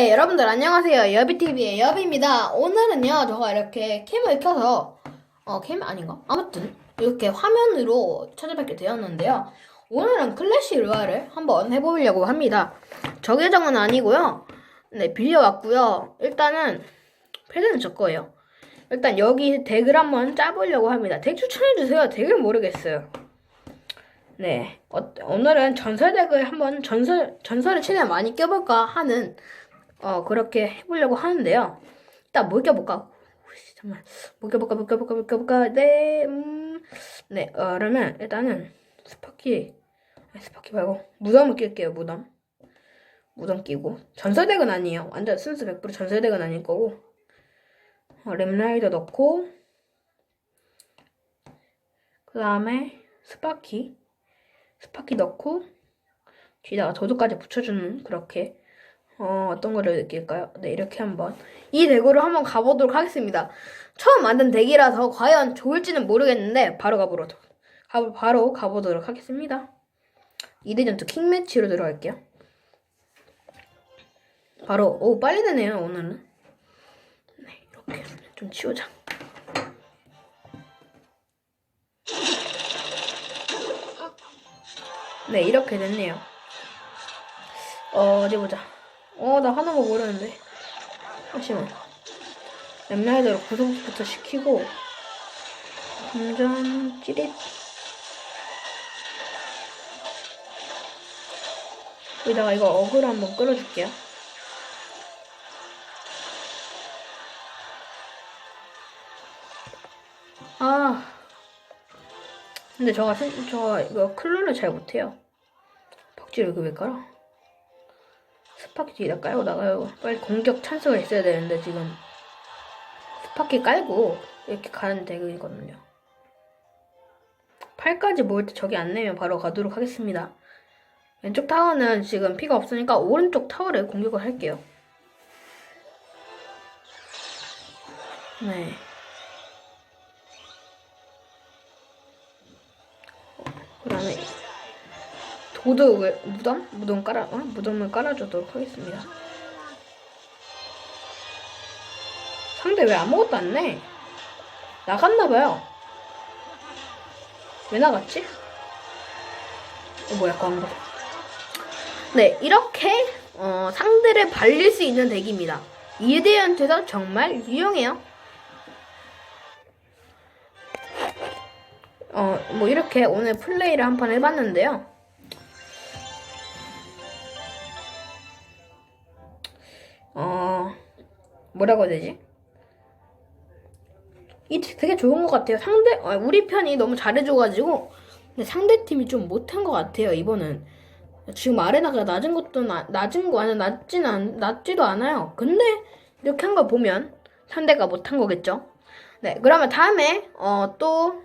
네, 여러분들 안녕하세요. 여비TV의 여비입니다. 오늘은요, 저가 이렇게 캠을 켜서, 어, 캠 아닌가? 아무튼, 이렇게 화면으로 찾아뵙게 되었는데요. 오늘은 클래시 로얄을 한번 해보려고 합니다. 저 계정은 아니고요. 네, 빌려왔고요. 일단은, 패드는 저 거예요. 일단 여기 덱을 한번 짜보려고 합니다. 덱 추천해주세요. 덱을 모르겠어요. 네, 어, 오늘은 전설 덱을 한번 전설, 전설을 최대한 많이 껴볼까 하는 어, 그렇게 해보려고 하는데요. 일단. 뭘 껴볼까, 뭘 껴볼까, 뭘 껴볼까. 네, 음, 네, 어, 그러면 일단은 스파키, 아니, 스파키 말고 무덤을 낄게요, 무덤. 무덤 끼고. 전설덱은 아니에요. 완전 순수 100% 전설덱은 아닐 거고. 어, 램라이더 넣고, 그 다음에 스파키, 스파키 넣고, 뒤에다가 도도까지 붙여주는 그렇게 어, 어떤 거를 느낄까요? 네, 이렇게 한번. 이 덱으로 한번 가보도록 하겠습니다. 처음 만든 덱이라서 과연 좋을지는 모르겠는데, 바로 가보도록, 가, 바로 가보도록 하겠습니다. 2대 전투 킹매치로 들어갈게요. 바로, 오, 빨리 되네요, 오늘은. 네, 이렇게 좀 치우자. 네, 이렇게 됐네요. 어, 어디 보자. 어, 나 하나만 모르는데. 잠시만. 랩라이더로 구속부터 시키고, 감전, 찌릿. 여기다가 이거 어그로 한번 끌어줄게요. 아. 근데 저가, 생- 저 이거 클론을 잘 못해요. 벽지를 그왜 깔아? 스파키 뒤에다 깔고 나가요. 빨리 공격 찬스가 있어야 되는데 지금 스파키 깔고 이렇게 가는 덱이거든요. 8까지 모을 때 저기 안 내면 바로 가도록 하겠습니다. 왼쪽 타워는 지금 피가 없으니까 오른쪽 타워를 공격을 할게요. 네. 그 다음에 도둑을 무덤? 무덤 깔아 어? 무덤을 깔아주도록 하겠습니다. 상대 왜 아무것도 안 내? 나갔나봐요. 왜 나갔지? 어, 뭐야 광고. 네 이렇게 어, 상대를 발릴 수 있는 덱입니다. 이대한테서 정말 유용해요. 어, 뭐 이렇게 오늘 플레이를 한 판 해봤는데요. 어, 뭐라고 해야 되지? 이 되게 좋은 것 같아요. 상대, 어, 우리 편이 너무 잘해줘가지고, 근데 상대 팀이 좀 못한 것 같아요, 이번은. 지금 아레나가 낮은 것도 나, 낮은 거 아니야, 낮진 않, 낮지도 않아요. 근데, 이렇게 한 거 보면, 상대가 못한 거겠죠? 네, 그러면 다음에, 어, 또,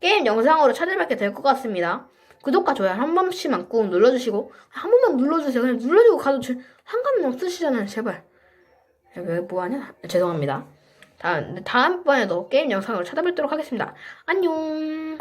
게임 영상으로 찾아뵙게 될 것 같습니다. 구독과 좋아요 한 번씩만 꾹 눌러주시고 한 번만 눌러주세요. 그냥 눌러주고 가도 저- 상관은 없으시잖아요. 제발. 왜 뭐하냐? 죄송합니다. 다음, 다음번에도 게임 영상으로 찾아뵙도록 하겠습니다. 안녕.